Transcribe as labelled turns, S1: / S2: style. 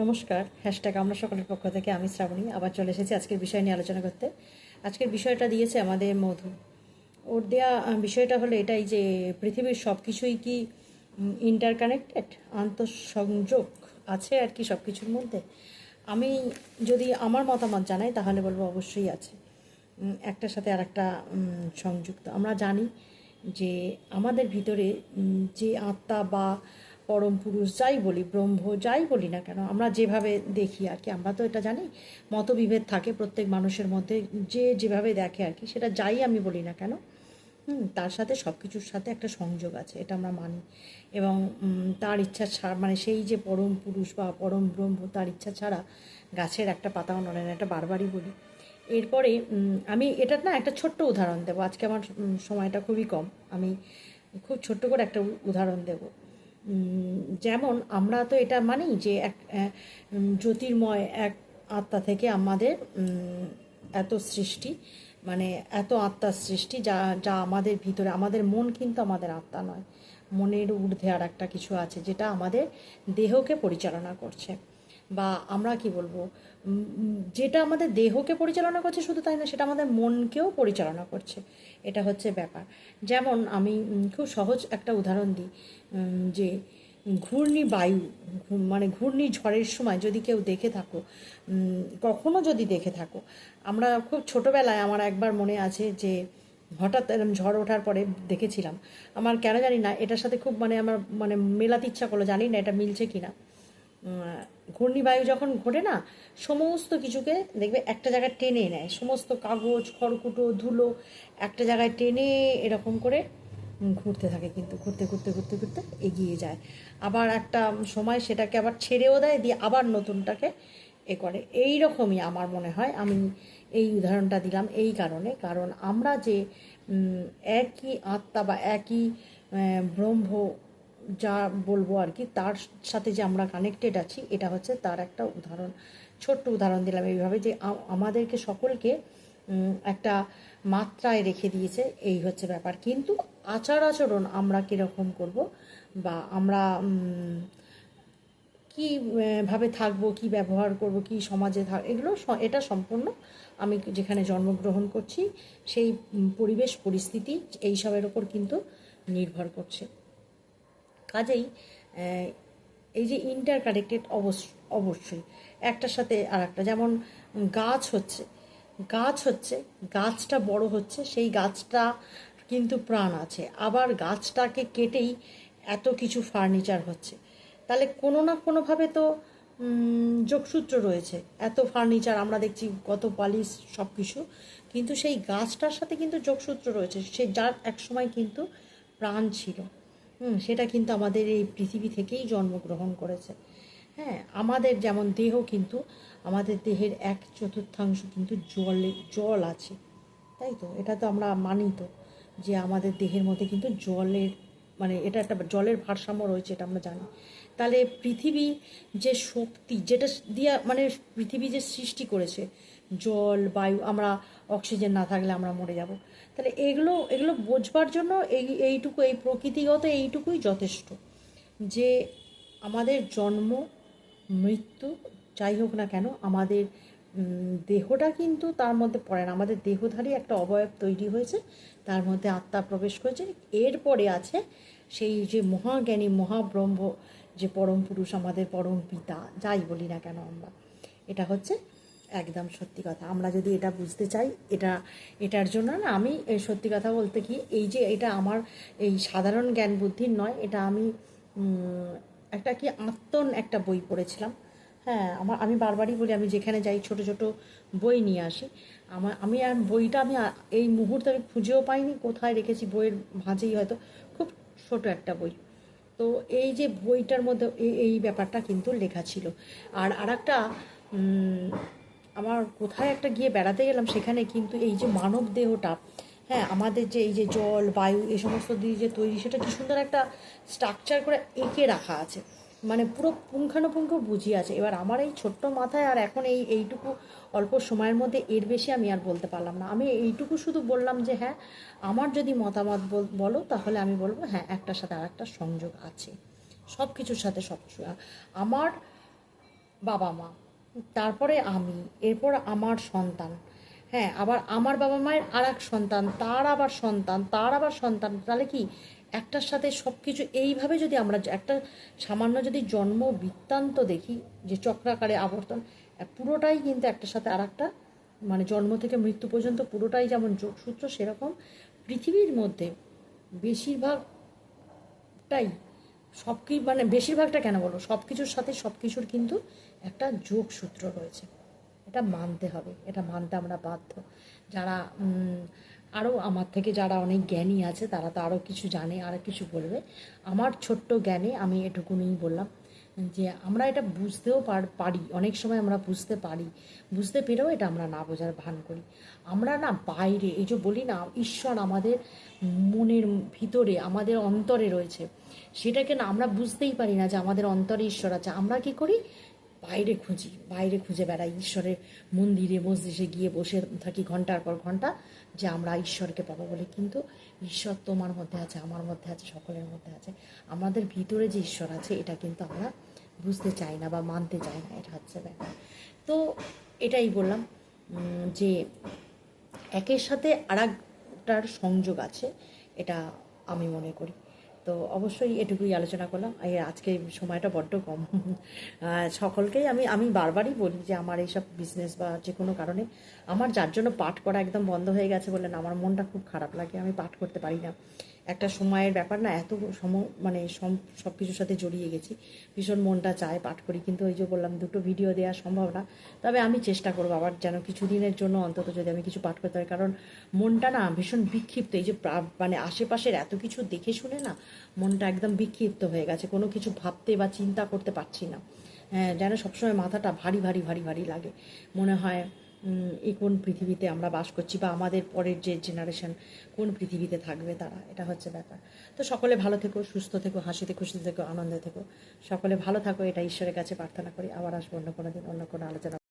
S1: নমস্কার হ্যাশট্যাগ আমরা সকলের পক্ষ থেকে আমি শ্রাবণী, আবার চলে এসেছি আজকের বিষয় নিয়ে আলোচনা করতে। আজকের বিষয়টা দিয়েছে আমাদের মধু। ওর দেয়া বিষয়টা হলো এটাই যে, পৃথিবীর সব কিছুই কি ইন্টারকানেক্টেড আন্তঃসংযোগ আছে আর কি সব কিছুর মধ্যে? আমি যদি আমার মতামত জানাই, তাহলে বলব অবশ্যই আছে। একটার সাথে আর একটা সংযুক্ত। আমরা জানি যে, আমাদের ভিতরে যে আত্মা বা পরম পুরুষ যাই বলি, ব্রহ্ম যাই বলি না কেন, আমরা যেভাবে দেখি আর কি, আমরা তো এটা জানি, মতবিভেদ থাকে প্রত্যেক মানুষের মধ্যে, যে যেভাবে দেখে আর কি, সেটা যাই আমি বলি না কেন তার সাথে সব কিছুর সাথে একটা সংযোগ আছে, এটা আমরা মানি। এবং তার ইচ্ছা ছাড়া মানে সেই যে পরম পুরুষ বা পরম ব্রহ্ম, তার ইচ্ছা ছাড়া গাছের একটা পাতাও নড়ে না, এটা বারবারই বলি। এরপরে আমি এটার না একটা ছোট্ট উদাহরণ দেবো, আজকে আমার সময়টা খুবই কম, আমি খুব ছোট্ট করে একটা উদাহরণ দেব। যেমন আমরা তো এটা মানি যে এক জ্যোতির্ময় এক আত্মা থেকে আমাদের এত সৃষ্টি মানে এত আত্মার সৃষ্টি যা যা আমাদের ভিতরে, আমাদের মন কিন্তু আমাদের আত্মা নয়। মনের ঊর্ধ্বে আর একটা কিছু আছে যেটা আমাদের দেহকে পরিচালনা করছে। বা আমরা কি বলব যেটা আমাদের দেহকে পরিচালনা করছে শুধু তাই না সেটা আমাদের মনকেও পরিচালনা করছে। এটা হচ্ছে ব্যাপার। যেমন আমি খুব সহজ একটা উদাহরণ দিই যে ঘূর্ণি বায়ু মানে ঘূর্ণি ঝড়ের সময় যদি কেউ দেখে থাকো কখনো যদি দেখে থাকো আমরা খুব ছোটোবেলায় আমার একবার মনে আছে যে হঠাৎ এরম ঝড় ওঠার পরে দেখেছিলাম আমার কেন জানি না এটার সাথে খুব মানে আমার মানে মেলাতে ইচ্ছা করল জানি না এটা মিলছে কিনা। উম, ঘূর্ণিবায়ু যখন ঘটে না, সমস্ত কিছুকে দেখবে একটা জায়গায় টেনে নেয়। সমস্ত কাগজ, খড়কুটো, ধুলো একটা জায়গায় টেনে এরকম করে ঘুরতে থাকে কিন্তু, ঘুরতে ঘুরতে ঘুরতে ঘুরতে এগিয়ে যায়। আবার একটা সময় সেটাকে আবার ছেড়েও দেয়, দিয়ে আবার নতুনটাকে এ করে। এই রকমই আমার মনে হয়। আমি এই উদাহরণটা দিলাম এই কারণে। কারণ আমরা যে একই আত্মা বা একই ব্রহ্ম যা বলব আর কি তার সাথে যে আমরা কানেক্টেড আছি এটা হচ্ছে তার একটা উদাহরণ। ছোট্ট উদাহরণ দিলাম এইভাবে যে আমাদেরকে সকলকে একটা মাত্রায় রেখে দিয়েছে এই হচ্ছে ব্যাপার। কিন্তু আচার আচরণ আমরা কীরকম করব বা আমরা উম, কি ভাবে থাকব কি ব্যবহার করব কি সমাজে থাক এগুলো এটা সম্পূর্ণ আমি যেখানে জন্মগ্রহণ করছি সেই পরিবেশ পরিস্থিতি এইসবের ওপর কিন্তু নির্ভর করছে। কাজেই এই যে ইন্টার কানেক্টেড অবশ্য অবশ্যই। একটার সাথে আর একটা যেমন গাছ হচ্ছে গাছ হচ্ছে, গাছটা বড় হচ্ছে, সেই গাছটা কিন্তু প্রাণ আছে। আবার গাছটাকে কেটেই এত কিছু ফার্নিচার হচ্ছে। তাহলে কোনো না কোনোভাবে তো যোগসূত্র রয়েছে। এত ফার্নিচার আমরা দেখছি, কত পালিশ সব কিছু কিন্তু সেই গাছটার সাথে কিন্তু যোগসূত্র রয়েছে। সে যার একসময় কিন্তু প্রাণ ছিল। হুম, সেটা কিন্তু আমাদের এই পৃথিবী থেকেই জন্মগ্রহণ করেছে। হ্যাঁ আমাদের যেমন দেহ কিন্তু, আমাদের দেহের এক চতুর্থাংশ কিন্তু জলে, জল আছে। তাই তো? এটা তো আমরা মানি তো যে আমাদের দেহের মধ্যে কিন্তু জলের মানে এটা একটা জলের ভারসাম্য রয়েছে এটা আমরা জানি। তাহলে পৃথিবী যে শক্তি, যেটা দিয়ে মানে পৃথিবী যে সৃষ্টি করেছে জল, বায়ু, আমরা অক্সিজেন না থাকলে আমরা মরে যাব। তাহলে এগুলো এগুলো বোঝবার জন্য এই, এইটুকু, এই প্রকৃতিগত এইটুকুই যথেষ্ট। যে আমাদের জন্ম, মৃত্যু, যাই হোক না কেন, আমাদের দেহটা কিন্তু তার মধ্যে পড়ে না। আমাদের দেহধারী একটা অবয়ব তৈরি হয়েছে, তার মধ্যে আত্মা প্রবেশ করেছে। এরপরে আছে সেই যে মহাজ্ঞানী, মহাব্রহ্ম, যে পরম পুরুষ, আমাদের পরম পিতা, যাই বলি না কেন আমরা। এটা হচ্ছে একদম সত্যি কথা। আমরা যদি এটা বুঝতে চাই এটা এটার জন্য না আমি সত্যি কথা বলতে কি এই যে এটা আমার এই সাধারণ জ্ঞান বুদ্ধির নয় এটা আমি একটা কি আত্মন একটা বই পড়েছিলাম। হ্যাঁ আমার আমি বারবারই বলি আমি যেখানে যাই ছোট ছোট বই নিয়ে আসি। আমার আমি আর বইটা আমি এই মুহূর্তে আমি খুঁজেও পাইনি কোথায় রেখেছি বইয়ের ভাঁজেই হয়তো খুব ছোট একটা বই। তো এই যে বইটার মধ্যে এই ব্যাপারটা কিন্তু লেখা ছিল। আর আরেকটা উম, আমার কোথায় একটা গিয়ে বেড়াতে গেলাম সেখানে কিন্তু এই যে মানব দেহটা হ্যাঁ আমাদের যে এই যে জল, বায়ু, এই সমস্ত দিয়ে যে তৈরি, সেটা কি সুন্দর একটা স্ট্রাকচার করে এঁকে রাখা আছে। মানে পুরো পুঙ্খানুপুঙ্খ বুঝিয়ে আছে। এবার আমার এই ছোট্ট মাথায় আর এখন এই, এইটুকু অল্প সময়ের মধ্যে এর বেশি আমি আর বলতে পারলাম না। আমি এইটুকু শুধু বললাম যে হ্যাঁ আমার যদি মতামত বল- তাহলে আমি বলব হ্যাঁ একটার সাথে আর একটা সংযোগ আছে। সব কিছুর সাথে সব আমার বাবা মা তারপরে আমি, এরপর আমার সন্তান। হ্যাঁ আবার আমার বাবা মায়ের আর এক সন্তান, তার আবার সন্তান, তার আবার সন্তান। তাহলে কি? একটার সাথে সব কিছু এইভাবে যদি আমরা একটা সামান্য যদি জন্ম বৃত্তান্ত দেখি, যে চক্রাকারে আবর্তন পুরোটাই কিন্তু একটার সাথে আর একটা মানে জন্ম থেকে মৃত্যু পর্যন্ত পুরোটাই যেমন যোগসূত্র সেরকম পৃথিবীর মধ্যে বেশিরভাগটাই সব কি মানে বেশিরভাগটা কেন বলো সব কিছুর সাথে সব কিছুর কিন্তু একটা যোগসূত্র রয়েছে। এটা মানতে হবে, এটা মানতে আমরা বাধ্য। যারা আরও আমার থেকে যারা অনেক জ্ঞানী আছে, তারা তো আরও কিছু জানে আরও কিছু বলবে। আমার ছোট্ট জ্ঞানে আমি এটুকুনই বললাম। যে আমরা এটা বুঝতেও পার- অনেক সময় আমরা বুঝতে পারি। বুঝতে পেরেও এটা আমরা না বোঝার ভান করি। আমরা না বাইরে, এই যে বলি না, ঈশ্বর আমাদের মনের ভিতরে, আমাদের অন্তরে রয়েছে। সেটাকে না আমরা বুঝতেই পারি না যে আমাদের অন্তরে ঈশ্বর আছে। আমরা কি করি? বাইরে খুঁজি, বাইরে খুঁজে বেড়াই ঈশ্বরের মন্দিরে, মসজিদে গিয়ে বসে থাকি ঘণ্টার পর ঘণ্টা যে আমরা ঈশ্বরকে পাবো বলে। কিন্তু ঈশ্বর তোমার মধ্যে আছে, আমার মধ্যে আছে, সকলের মধ্যে আছে। আমাদের ভিতরে যে ঈশ্বর আছে, এটা কিন্তু আমরা বুঝতে চাই না বা মানতে চাই না, এটা হচ্ছে ব্যাপার। তো এটাই বললাম যে একের সাথে আরেকটার সংযোগ আছে, এটা আমি মনে করি। তো অবশ্যই এটুকুই আলোচনা করলাম। আজকে সময়টা বড্ড কম। সকলকেই আমি আমি বারবারই বলি যে আমার এইসব বিজনেস বা যে কোনো কারণে আমার যার জন্য পাঠ করা একদম বন্ধ হয়ে গেছে বললেন, আমার মনটা খুব খারাপ লাগে, আমি পাঠ করতে পারি না। একটা সময়ের ব্যাপার না, এত সম মানে সব কিছুর সাথে জড়িয়ে গেছি। ভীষণ মনটা চায় পাঠ করি, কিন্তু ওই যে বললাম, দুটো ভিডিও দেওয়া সম্ভব না। তবে আমি চেষ্টা করব আবার যেন কিছুদিনের জন্য অন্তত যদি আমি কিছু পাঠ করতে পারি, কারণ মনটা না ভীষণ বিক্ষিপ্ত। এই যে মানে আশেপাশের এত কিছু দেখে শুনে না, মনটা একদম বিক্ষিপ্ত হয়ে গেছে। কোনো কিছু ভাবতে বা চিন্তা করতে পারছি না। হ্যাঁ যেন সবসময় মাথাটা ভারী ভারী ভারী ভারী লাগে। মনে হয় এই কোন পৃথিবীতে আমরা বাস করছি বা আমাদের পরের যে জেনারেশন কোন পৃথিবীতে থাকবে তারা? এটা হচ্ছে ব্যাপার। তো সকলে ভালো থেকো, সুস্থ থেকো, হাসিতে খুশিতে থেকো, আনন্দে থেকো। সকলে ভালো থাকো, এটা ঈশ্বরের কাছে প্রার্থনা করি। আবার আসব অন্য কোনো দিন, অন্য কোনো আলোচনা